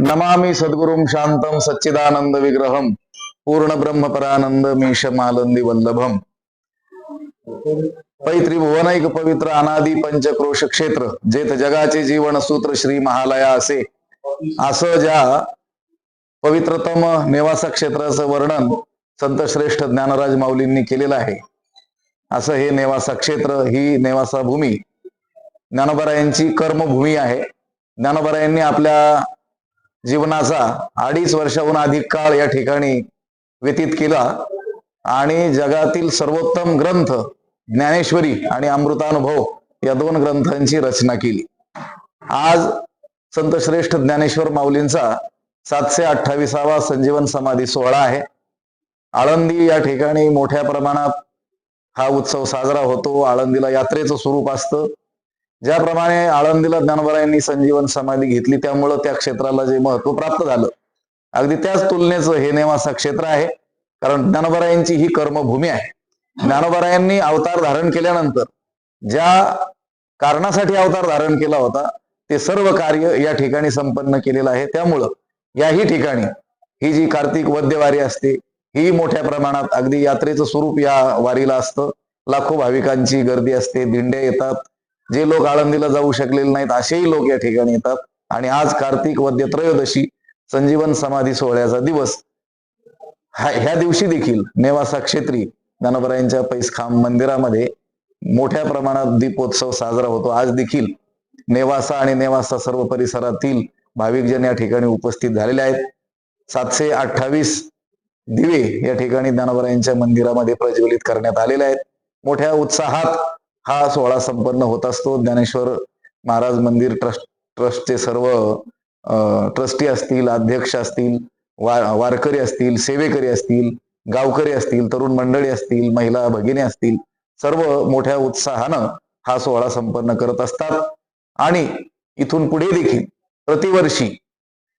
नमामि सद्गुरुं शांतम सच्चिदानंद विग्रहम पूर्ण ब्रह्म परानंद मीशमालंदी वल्लभम। पैत्रिभुवनैक पवित्र अनादी पंचक्रोश क्षेत्र जेथ जगाचे जीवन सूत्र श्री महालया असे। असं ज्या पवित्रतम नेवासा क्षेत्राचं वर्णन संत श्रेष्ठ ज्ञानराज माऊलींनी केलेलं आहे। असं हे नेवासा क्षेत्र ही नेवासा भूमी ज्ञानोबरायांची कर्मभूमी आहे। ज्ञानोबरायांनी आपल्या जीवनाचा अडीच वर्षाहून अधिक काळ या ठिकाणी व्यतीत केला. आणि जगातील सर्वोत्तम ग्रंथ ज्ञानेश्वरी आणि अमृतानुभव या दोन ग्रंथांची रचना केली. आज संत श्रेष्ठ ज्ञानेश्वर माऊलींचा सातशे अठ्ठावीसावा संजीवन समाधी सोहळा आहे. आळंदी या ठिकाणी मोठ्या प्रमाणात हा उत्सव साजरा होतो. आळंदीला यात्रेचं स्वरूप असतं. ज्याप्रमाणे आळंदीला ज्ञानबरायांनी संजीवन समाधी घेतली त्यामुळं त्या क्षेत्राला जे महत्त्व प्राप्त झालं. अगदी त्याच तुलनेचं हे नेमासा क्षेत्र आहे कारण ज्ञानोबरायांची ही कर्मभूमी आहे. ज्ञानोबरायांनी अवतार धारण केल्यानंतर ज्या कारणासाठी अवतार धारण केला होता ते सर्व कार्य या ठिकाणी संपन्न केलेलं आहे. त्यामुळं याही ठिकाणी ही जी कार्तिक वद्यवारी असते ही मोठ्या प्रमाणात अगदी यात्रेचं स्वरूप या वारीला असतं. लाखो भाविकांची गर्दी असते दिंड्या येतात. जे लोक आळंदीला जाऊ शकलेले नाहीत असेही लोक या ठिकाणी येतात. आणि आज कार्तिक वद्य त्रयोदशी संजीवन समाधी सोहळ्याचा दिवस ह्या दिवशी देखील नेवासा क्षेत्री ज्ञानोबरायांच्या पैसखांब मंदिरामध्ये मोठ्या प्रमाणात दीपोत्सव साजरा होतो. आज देखील नेवासा आणि नेवासा सर्व परिसरातील भाविकजन या ठिकाणी उपस्थित झालेले आहेत. सातशे अठ्ठावीस दिवे या ठिकाणी ज्ञानोबरायांच्या मंदिरामध्ये प्रज्वलित करण्यात आलेले आहेत. मोठ्या उत्साहात हा सोहळा संपन्न होत असतो. ज्ञानेश्वर महाराज मंदिर ट्रस्ट ट्रस्टचे सर्व ट्रस्टी असतील अध्यक्ष असतील वा वारकरी असतील सेवेकरी असतील गावकरी असतील तरुण मंडळी असतील महिला भगिनी असतील सर्व मोठ्या उत्साहानं हा सोहळा संपन्न करत असतात. आणि इथून पुढे देखील प्रतिवर्षी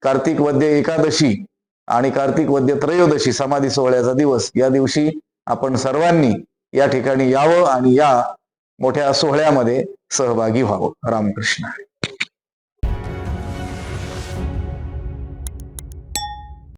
कार्तिक वद्य एकादशी आणि कार्तिक वद्य त्रयोदशी समाधी सोहळ्याचा दिवस या दिवशी आपण सर्वांनी या ठिकाणी यावं आणि या मोठ्या सोहळ्यामध्ये सहभागी व्हावं रामकृष्ण हरी.